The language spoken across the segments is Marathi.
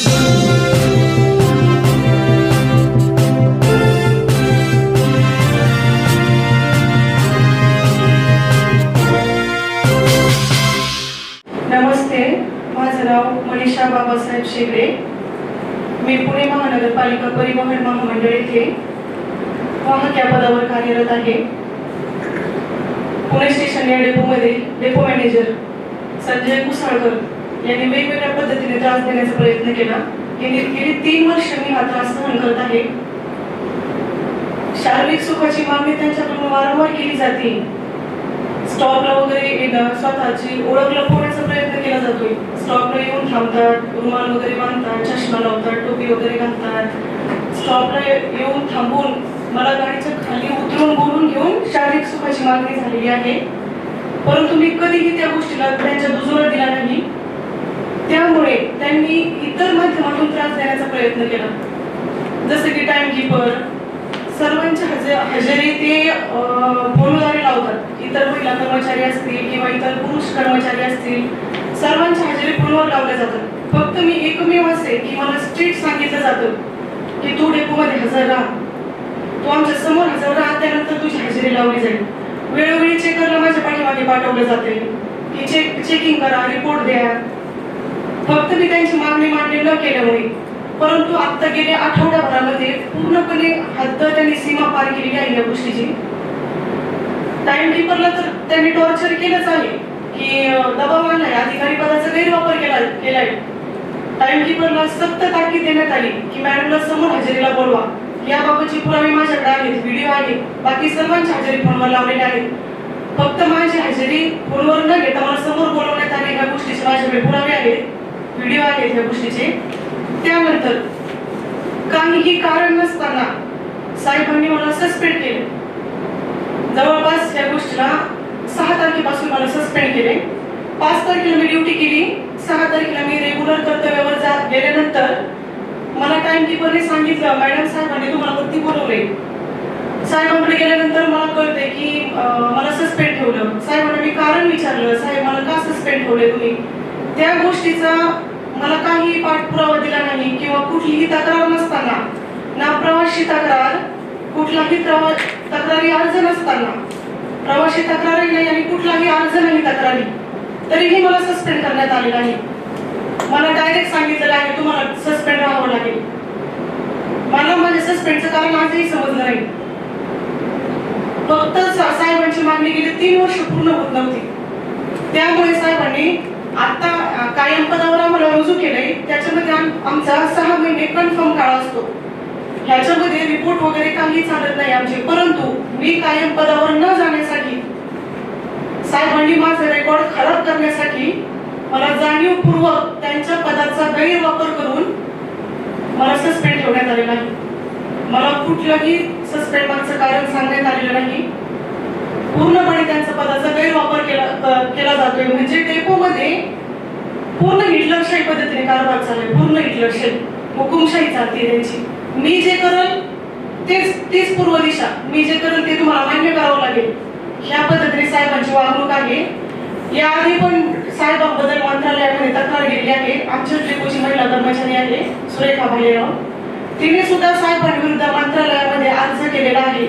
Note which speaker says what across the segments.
Speaker 1: नमस्ते माझं नाव मनीषा बाबासाहेब शेगडे. मी पुणे महानगरपालिका परिवहन महामंडळ येथे वाहक या पदावर कार्यरत आहे. पुणे स्टेशन या डेपोमध्ये डेपो मॅनेजर संजय कुसाळकर यांनी वेगवेगळ्या पद्धतीने त्रास देण्याचा प्रयत्न केला. गेली गेली तीन वर्ष मी हा त्रास सहन करत आहे. शारीरिक सुखाची मागणी त्यांच्याकडून वारंवार केली जाते. स्टॉपला वगैरे येणं स्वतःची ओळख लपवण्याचा प्रयत्न केला जातोय. स्टॉपला येऊन थांबतात रुमाल वगैरे बांधतात चष्मा लावतात टोपी वगैरे घालतात. स्टॉपला येऊन थांबून मला गाडीच्या खाली उतरून बोलून घेऊन शारीरिक सुखाची मागणी झालेली आहे. परंतु मी कधीही त्या गोष्टीला त्यांच्या दुजोरा दिला नाही. त्यामुळे त्यांनी इतर माध्यमातून त्रास देण्याचा प्रयत्न केला. जसं की टाइम किपर सर्वांच्या हजे हजेरी ते अं, फोनद्वारे लावतात. इतर महिला कर्मचारी असतील किंवा इतर पुरुष कर्मचारी असतील सर्वांच्या हजेरी फोनवर लावल्या जातात. फक्त मी एकमेव असे की मला स्ट्रीट सांगितलं जातं की तू डेपोमध्ये हजर राहा. तू आमच्यासमोर हजर राहा त्यानंतर तुझी हजेरी लावली जाईल. वेळोवेळी चेकरला माझ्या पाठीमागे पाठवलं जाते की चेक चेकिंग करा रिपोर्ट द्या. फक्त मी त्यांची मागणी मान्य न केल्यामुळे परंतु आता गेल्या आठवड्याभरामध्ये पूर्णपणे हद्द त्यांनी सीमा पार केलेली आहे या गोष्टीची. टाइम कीपरला तर त्यांनी टॉर्चर केलंच आहे की दबाव आणलाय अधिकारी पदाचा गैरवापर केला केलाय. टाइम कीपरला सक्त ताकीद देण्यात आली की मॅडमला समोर हजेरीला बोलवा. याबाबतचे पुरावे माझ्याकडे आहेत व्हिडिओ आहे. बाकी सर्वांची हजेरी फोनवर लावलेले आहेत. फक्त माझी हजेरी फोनवर न घेता मला समोर बोलवण्यात आले या गोष्टीचे माझ्याकडे पुरावे आहेत. व्हिडिओ आहेत या गोष्टीचे. त्यानंतर काहीही कारण नसताना साहेबांनी मला सस्पेंड केले. जवळपास या गोष्टीला सहा तारखेपासून मला सस्पेंड केले. पाच तारखेला मी ड्युटी केली. सहा तारखेला मी रेग्युलर कर्तव्यावर जा गेल्यानंतर मला टाइम कीपरने सांगितलं मॅडम साहेबांनी तुम्हाला वरती बोलवले साहेबांकडे गेल्यानंतर मला कळते की मला सस्पेंड ठेवलं. साहेबांना मी कारण विचारलं साहेब मला का सस्पेंड ठेवले तुम्ही? त्या गोष्टीचा मला काही पाठपुरावा दिला नाही किंवा कुठलीही तक्रार नसताना. ना प्रवासी तक्रार कुठलाही तक्रारी अर्ज नसताना. प्रवासी तक्रारही नाही आणि कुठलाही अर्ज नाही तक्रारी. तरीही मला सस्पेंड करण्यात आलेला आहे मला डायरेक्ट सांगितलेलं आहे तुम्हाला सस्पेंड राहावं लागेल. मला माझ्या सस्पेंडचं कारण आजही समजलं नाही. फक्त साहेबांची मागणी गेली तीन वर्ष पूर्ण होत नव्हती. त्यामुळे साहेबांनी आता कायम पदावर आम्हाला रुजू केलंय. त्याच्यामध्ये आम- आमचा सहा महिने कन्फर्म काळ असतो. ह्याच्यामध्ये रिपोर्ट वगैरे काही चालत नाही आमचे. परंतु मी कायम पदावर न जाण्यासाठी साहेबांनी माझा रेकॉर्ड खराब करण्यासाठी मला जाणीवपूर्वक त्यांच्या पदाचा गैरवापर करून मला सस्पेंड ठेवण्यात आलेला आहे. मला कुठलंही सस्पेंड मागचं कारण सांगण्यात आलेलं नाही. पूर्णपणे त्यांचा पदाचा गैरवापर केला केला जातोय. म्हणजे डेपोमध्ये पूर्ण हिटलरशाही पद्धतीने कारभार चालू आहे. पूर्ण हिटलरशाही हुकुमशाही चालते त्यांची. मी जे करल तेच तीच पूर्व दिशा. मी जे करल ते तुम्हाला मान्य करावं लागेल. ह्या पद्धतीने साहेबांची वागणूक आहे. याआधी पण साहेबांबद्दल मंत्रालयामध्ये तक्रार गेलेली आहे. आमच्या डेपोची महिला कर्मचारी आहे सुरेखा भालेराव. तिने सुद्धा साहेबांविरुद्ध मंत्रालयामध्ये अर्ज केलेला आहे.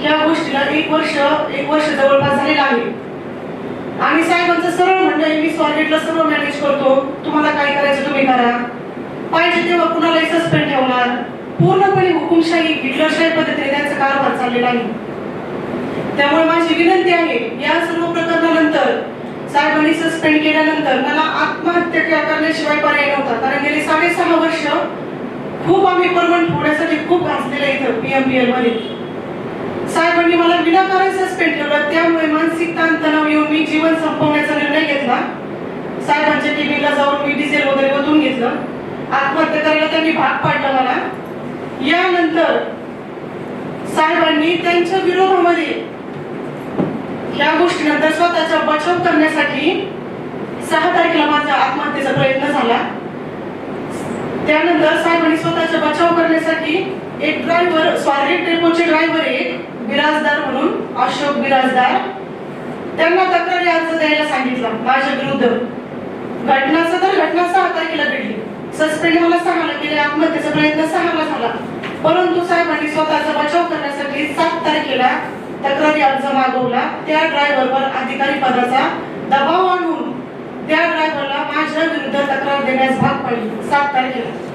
Speaker 1: ह्या गोष्टीला एक वर्ष एक वर्ष जवळपास झालेलं आहे. आणि साहेबांचं सरळ म्हणणं मी स्वारगेटला सर्व मॅनेज करतो. तुम्हाला काय करायचं तुम्ही करा. पाहिजे तेव्हा कुणालाही सस्पेंड ठेवणार. पूर्णपणे हुकुमशाही हिटलरशाही पद्धतीने त्यांचा कारभार चाललेला आहे. त्यामुळे माझी विनंती आहे या सर्व प्रकरणानंतर साहेबांनी सस्पेंड केल्यानंतर मला आत्महत्या करण्याशिवाय पर्याय नव्हता. कारण गेली साडेसहा वर्ष खूप आम्ही परमनंट होण्यासाठी खूप घासलेलं इथं पीएमपीएलमध्ये. साहेबांनी मला विनाकारण सस्पेंड ठेवलं. त्यामुळे मानसिक ताण तणाव येऊन मी जीवन संपवण्याचा निर्णय घेतला. साहेबांच्या टीव्हीला जाऊन मी डिझेल वगैरे बदलून घेतलं. आत्महत्या करायला त्यांनी भाग पाडला मला. यानंतर साहेबांनी त्यांच्या विरोधामध्ये ह्या गोष्टीनंतर स्वतःचा बचाव करण्यासाठी सहा तारखेला माझा आत्महत्येचा प्रयत्न झाला. त्यानंतर साहेबांनी स्वतःचा बचाव करण्यासाठी एक ड्रायव्हर स्वारगेट डेपोचे ड्रायव्हर एक बिराजदार म्हणून अशोक बिराजदार. त्यांना तक्रारी अर्ज द्यायला सांगितला माझ्या विरुद्ध. घटनाचा तर घटना सहा तारखेला घडली सस्पेंड सस्पेंड मला सहाला केले आत्महत्येचा प्रयत्न सहाला झाला. परंतु साहेबांनी स्वतःचा बचाव करण्यासाठी सात तारखेला तक्रारी अर्ज मागवला. त्या ड्रायव्हरवर अधिकारी पदाचा दबाव आणून त्या ड्रायव्हरला माझ्या विरुद्ध तक्रार देण्यास भाग पाडली सात तारखेला.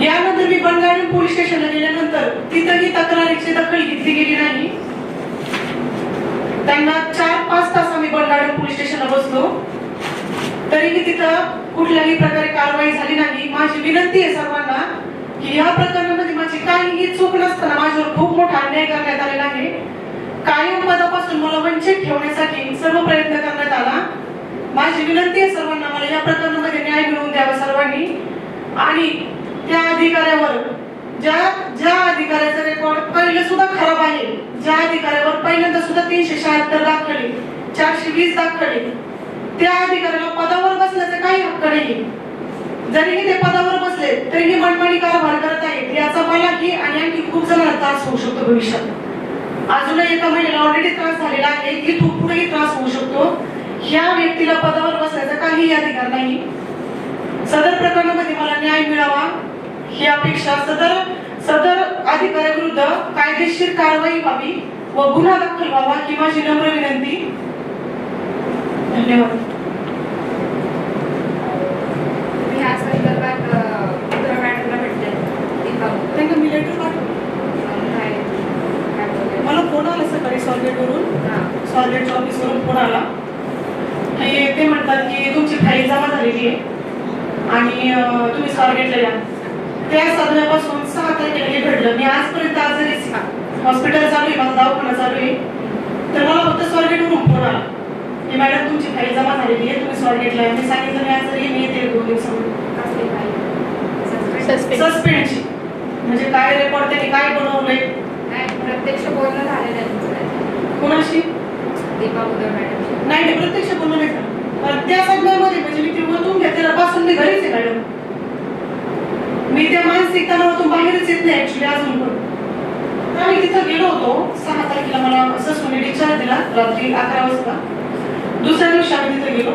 Speaker 1: यानंतर मी बनगाडी पोलीस स्टेशनला गेल्यानंतर तिथंही तक्रारीची दखल घेतली गेली नाही. त्यांना चार पाच तास आम्ही बनगाडी पोलीस स्टेशनला बसलो. तरीही तिथं कुठल्याही प्रकारे कारवाई झाली नाही. माझी विनंती आहे सर्वांना की या प्रकरणामध्ये माझी काहीही चूक नसताना माझ्यावर खूप मोठा अन्याय करण्यात आलेला आहे. कायम पदापासून मला वंचित ठेवण्यासाठी सर्व प्रयत्न करण्यात आला. माझी विनंती आहे सर्वांना मला या प्रकरणामध्ये न्याय मिळवून द्यावा सर्वांनी. आणि त्या अधिकाऱ्यावर ज्या ज्या अधिकाऱ्याचा रेकॉर्ड पहिले सुद्धा खराब आहे ज्या अधिकाऱ्यावर पहिल्यांदा सुद्धा तीनशे शहात्तर दाखवले चारशे वीस दाखवले त्या अधिकाऱ्याला पदावर बसण्याचा काही हक्क नाही. जरीही ते पदावर बसले तरीही मनमानी कारभार करत आहेत याचा मलाही आणि आणखी खूप जणांना त्रास होऊ शकतो भविष्यात. अजूनही एका महिन्याला ऑलरेडी त्रास झालेला आहे की तू पुढेही त्रास होऊ शकतो. ह्या व्यक्तीला पदावर बसण्याचा काहीही अधिकार नाही. सदर प्रकरणामध्ये मला न्याय मिळावा ही अपेक्षा. सदर सदर अधिकाऱ्याविरुद्ध कायदेशीर कारवाई व्हावी व गुन्हा दाखल व्हावा ही माझी नम्र विनंती. धन्यवाद
Speaker 2: मी आज संदर्भात उद्धव मॅडमला भेटले दीपा उद्धव.
Speaker 1: त्यांना मी लेटर पाठवलं
Speaker 2: अं, काय काय बोलले?
Speaker 1: मला फोन आला सकाळी सॉर्गेटवरून
Speaker 2: हां.
Speaker 1: सॉर्गेटच्या ऑफिसवरून फोन आला की ते म्हणतात की तुमची फाईल जमा झालेली आहे आणि अं, तुम्ही सॉर्गेटला या त्या साधण्यापासून सहा तारखेला हे घडलं मी आजपर्यंत आजारीच हॉस्पिटल चालू आहे माझा दवाखाना चालू आहे. तर मला फक्त सॉर्गेटवरून फोन आला की मॅडम तुमची फाईल जमा झालेली आहे तुम्ही सॉर्गेटला या मी सांगितलं मी आहे, मी येते दोन दिवसामध्ये. सस्पेंडची म्हणजे काय रेकॉर्ड त्यांनी काय बनवलंय?
Speaker 2: प्रत्यक्ष बोलणं झालेलं आहे.
Speaker 1: कुणाशी?
Speaker 2: दीपा उद्धव मॅडमशी.
Speaker 1: नाही नाही प्रत्यक्ष बोलणं नाही झालं. पण त्या संदर्भामध्ये म्हणजे मी ते ओतून घेतलेल्यापासून मी घरीच आहे मॅडम. मी त्या मानसिक तणावातून बाहेरच येत नाही ऍक्च्युली अजून पण आम्ही तिथं गेलो होतो. सहा तारखेला मला ससून डिस्चार्ज दिला रात्री अकरा वाजता. दुसऱ्या दिवशी आम्ही तिथे गेलो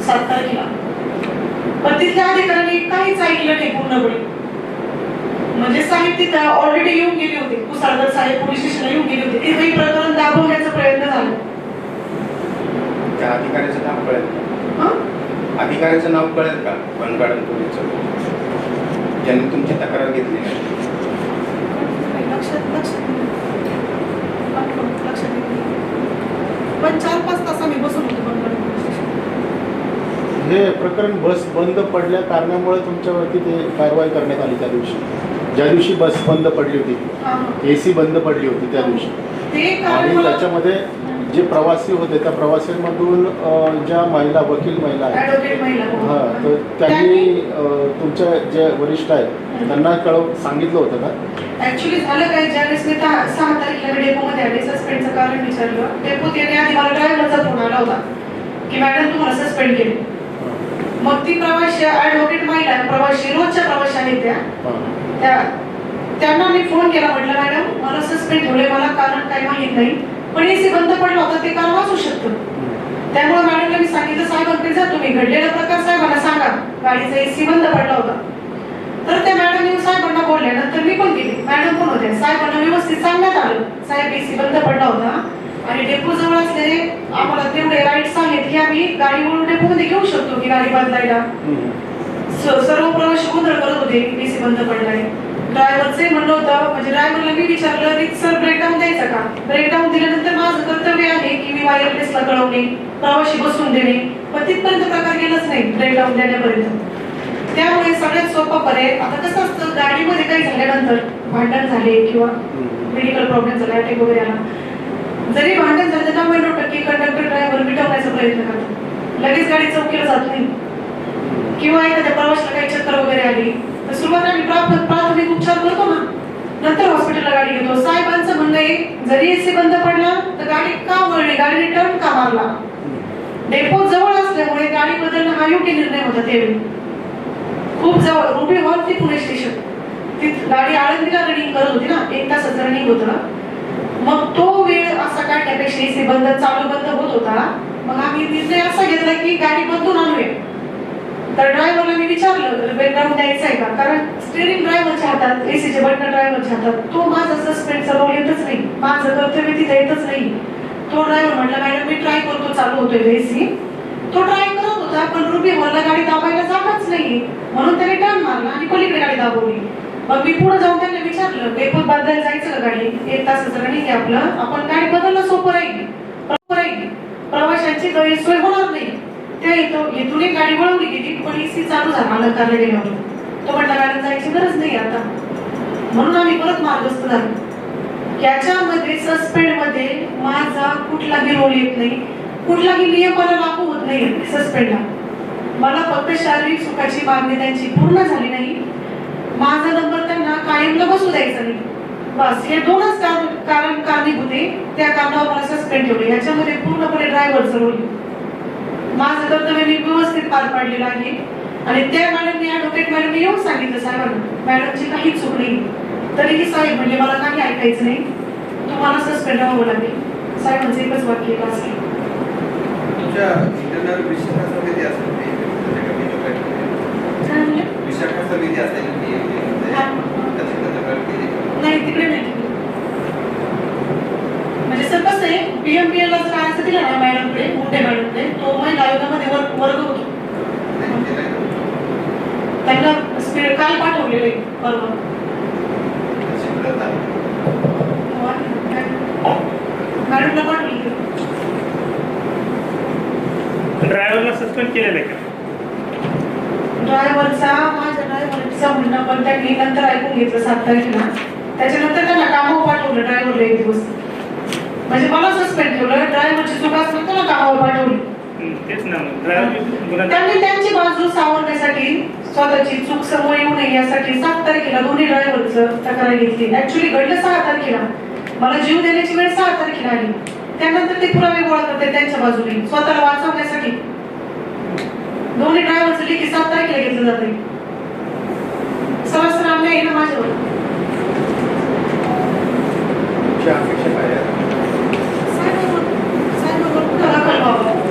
Speaker 1: सात तारखेला. पण तिथल्या अधिकाऱ्यांनी काहीच ऐकलं नाही पूर्णपणे. म्हणजे साहेब तिथं ऑलरेडी येऊन गेले होते. कुसाळकर साहेब पोलीस स्टेशनला येऊन गेले होते. तिथेही प्रकरण दाबवण्याचा प्रयत्न झाला.
Speaker 3: त्या अधिकाऱ्याचं नाव कळेल का?
Speaker 1: हं?
Speaker 3: अधिकाऱ्याचं नाव कळेल का? वनगार्डन पोलीसचं? ज्यांनी तुमची तक्रार घेतली नाही.
Speaker 1: लक्षात लक्षात. लक्षात. पण चार पाच तास आम्ही बसून होतो.
Speaker 4: हे प्रकरण बस बंद पडल्या कारणामुळे तुमच्यावरती ते कारवाई करण्यात आली त्या दिवशी ज्या दिवशी बस बंद पडली होती
Speaker 1: हा, हा.
Speaker 4: ए सी बंद पडली होती त्या दिवशी आणि त्याच्यामध्ये जे प्रवासी होते त्या प्रवासींमधून ज्या महिला वकील महिला आहेत
Speaker 1: हो.
Speaker 4: हा तर त्यांनी तुमच्या जे वरिष्ठ आहेत त्यांना कळव सांगितलं होतं का?
Speaker 1: ऍक्च्युली झालं काय? ज्यावेळेस मी दहा सहा तारखेला मी डेपोमध्ये आले सस्पेंडचं कारण विचारलं. डेपोत येणे आधी मला ड्रायव्हरचा फोन आला होता की मॅडम तुम्हाला सस्पेंड केले. मग ती प्रवासी ऍडव्होकेट महिला प्रवासी रोजच्या प्रवासी आहेत त्या. त्या त्यांना मी फोन केला म्हटलं मॅडम मला सस्पेंड ठेवले मला कारण काही माहीत नाही. पण एसी बंद पडला होता ते कारण वाचू शकतं. त्यामुळे मॅडमला मी सांगितलं साहेबांकडे जा तुम्ही. घडलेला प्रकार साहेबांना सांगा. गाडीचा एसी बंद पडला होता. तर त्या मॅडम येऊन साहेबांना बोलल्या नंतर मी पण गेली. मॅडम पण होत्या साहेबांना व्यवस्थित सांगण्यात आलं. साहेब एसी बंद पडला होता आणि डेपो जवळ असलेले आम्हाला तेवढे राईट्स आहेत की आम्ही गाडी वळून डेपोमध्ये घेऊ शकतो की गाडी बदलायला? सर्व प्रवासी गोंधळ करत होते. एसी बंद पडलाय ड्रायव्हरचे म्हणलं होतं म्हणजे ड्रायव्हरला मी विचारलं सर ब्रेकडाऊन द्यायचा का? ब्रेकडाऊन दिल्यानंतर माझं कर्तव्य आहे की मी वायरलेसला कळवणे प्रवासी बसून देणे. पण तिथपर्यंत प्रकार गेलाच नाही ब्रेकडाऊन देण्यापर्यंत. त्यामुळे सगळ्यात सोपा पर्याय आता कसं असतं गाडीमध्ये काही झाल्यानंतर भांडण झाले किंवा. मेडिकल प्रॉब्लेम झाला अटॅक वगैरे आला. जरी भांडण झालं तर नव्याण्णव टक्के कंडक्टर ड्रायव्हर मिटवण्याचा प्रयत्न करतात लगेच गाडी चौकीला जात नाही. किंवा एखाद्या प्रवासाला काही चक्कर वगैरे आली तर सुरुवातीला आम्ही प्राथ- प्राथमिक ना नंतर हॉस्पिटलला गाडी घेतो. साहेबांचं म्हणणं आहे जरी एसी बंद पडला तर गाडी का वळली? गाडीने टर्न का मारला? डेपो जवळ असल्यामुळे गाडी बदलणं हा योग्य निर्णय होता त्यावेळी खूप जवळ. रुबी हॉल ते पुणे स्टेशन ती गाडी आळंदीला रनिंग करत होती ना. एक तासाचं रनिंग होतं. मग तो वेळ असा काढण्यापेक्षा एसी बंद चालू बंद होत होता. मग आम्ही निर्णय असा घेतला की गाडी बंद तर ड्रायव्हरला मी विचारलं बॅकग्राऊंड द्यायचं आहे का? कारण स्टेरिंग ड्रायव्हरच्या हातात एसीचे बटन ड्रायव्हरच्या हातात तो माझा सस्पेंडचा रोल येतच नाही. माझं कर्तव्य तिथे येतच नाही. तो ड्रायव्हर म्हटला मॅडम मी ट्राय करतो चालू होतोय एसी तो ट्राय करत होता पण रुबी हॉलला गाडी दाबायला जागाच नाही. म्हणून त्याने टर्न मारला आणि पलीकडे गाडी दाबवली. मग मी पुढे जाऊन त्यांना विचारलं पेपर बदलायला जायचं का गाडी? एक तासाचं रनिंग आहे आपलं. आपण गाडी बदलणं सोपं राहील. प्रवाशांची गैरसोय होणार त्या इथं इथून एक गाडी वळवली गेली पण एसी चालू झाला अलंकारला गेल्यावर तो म्हटला गाडी जायची गरज नाही आता. म्हणून आम्ही परत मार्गस्थ झालो. याच्यामध्ये सस्पेंडमध्ये माझा कुठलाही रोल येत नाही. कुठलाही नियम मला लागू होत नाही सस्पेंडला मला फक्त शारीरिक सुखाची मागणी त्यांची पूर्ण झाली नाही. माझा नंबर त्यांना कायमला बसू द्यायचा नाही. बस हे दोनच कारण कारण कारणीभूत आहे. त्या कारणावर मला सस्पेंड ठेवले. याच्यामध्ये पूर्णपणे ड्रायव्हरचं रोल माझं कर्तव्य मी व्यवस्थित पार पाडलेलं आहे. आणि त्या मॅडमने ऍडव्होकेट मॅडमने येऊन सांगितलं साहेबांना मॅडमची काही चूक नाही. तरीही साहेब म्हणजे मला काही ऐकायचं नाही. तुम्हाला सस्पेंड व्हावं लागेल. साहेबांचं एकच वाक्य हा.
Speaker 5: का?
Speaker 1: नाही? तिकडे नाही. म्हणजे सर कसं आहे? पीएमपीएल ला जर answer दिला ना मॅडमकडे मुंडे मॅडमकडे तो महिला आयोगामध्ये वर्ग वर्ग होतो
Speaker 5: नाही केलंय का?
Speaker 1: त्यांना काल पाठवलेलं. मॅडमला पाठवली
Speaker 6: ड्रायव्हरला सस्पेंड केलेलं आहे का?
Speaker 1: ड्रायव्हरचा माझ्या ड्रायव्हरचा म्हणणं पण त्यांनी नंतर ऐकून घेतलं सात तारखेला. त्याच्यानंतर त्यांना कामावर पाठवलं ड्रायव्हरला एक दिवस. म्हणजे मला सस्पेंड ठेवलं. ड्रायव्हरची चूक असली त्याला कामावर पाठवली.
Speaker 6: तेच ना मग.
Speaker 1: त्यांनी त्यांची बाजू सावरण्यासाठी स्वतःची चूक समोर येऊ नये यासाठी सात तारखेला दोन्ही ड्रायव्हरचं तक्रार घेतली. ऍक्च्युली घडलं सहा तारखेला. मला जीव देण्याची वेळ सहा तारखेला आली. त्यानंतर ते पुरावे गोळा करते त्यांच्या बाजूने. स्वतःला वाचवण्यासाठी. दोन्ही ड्रायव्हरचं लेखी सात तारखेला घेतलं जाते सरासर अन्याय आहे ना माझ्यावर. साहेबांवर- साहेबांवर कुठं दाखल व्हावं?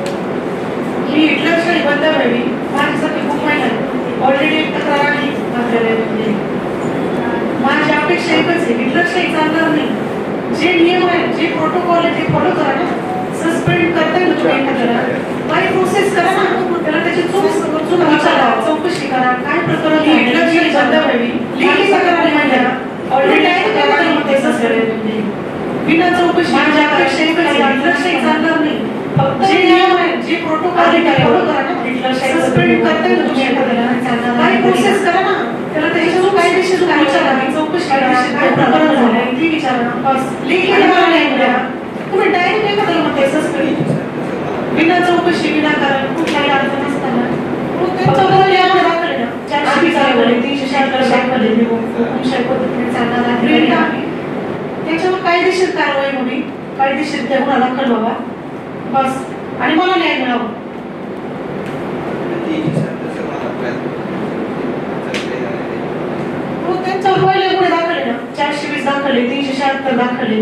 Speaker 1: ही हिटलरशाही बंद व्हावी. माझ्यासाठी खूप महिना ऑलरेडी एक तक्रार आली मंत्रालयामध्ये माझी अपेक्षा एकच आहे हिटलरशाही चालणार नाही. जे नियम आहेत जे प्रोटोकॉल आहे ते फॉलो करा ना. सस्पेंड करता येईल तुम्ही एखाद्याला काही प्रोसेस करा ना. त्याला त्याची चूक चूक विचारा. चौकशी करा. काय प्रकरण? हिटलरशाही बंद व्हावी. लेखी तक्रार माझ्या ऑलरेडी आहे सस्पेंड बिना चौकशी माझ्या अपेक्षा एकच आहे. हिटलरशाही चालणार नाही. फक्त जे प्रोटोकॉल सस्पेंड करता येईल तुम्ही एखाद्याला काही प्रोसेस करा ना. त्याला त्याची चूक कायदेशीर चूक विचारा चौकशी करा. काय प्रकरण झालंय ती विचारा लेखी नाही द्या तुम्ही डायरेक्ट एखाद्याला म्हणते सस्पेंड बिना चौकशी विनाकारण कुठलाही अर्थ नसताना चारशे तीनशे शहात्तर दाखल आहे, हुकुमशाही पद्धतीने चालणारा प्रिंट आहे. त्याच्यावर कायदेशीर कारवाई होवी कायदेशीर त्या गुन्हा दाखल व्हावा. बस. आणि मला न्याय मिळावा. हो त्यांच्यावर पहिले गुन्हे दाखल आहे ना. चारशे वीस दाखल आहे तीनशे शहात्तर दाखल आहे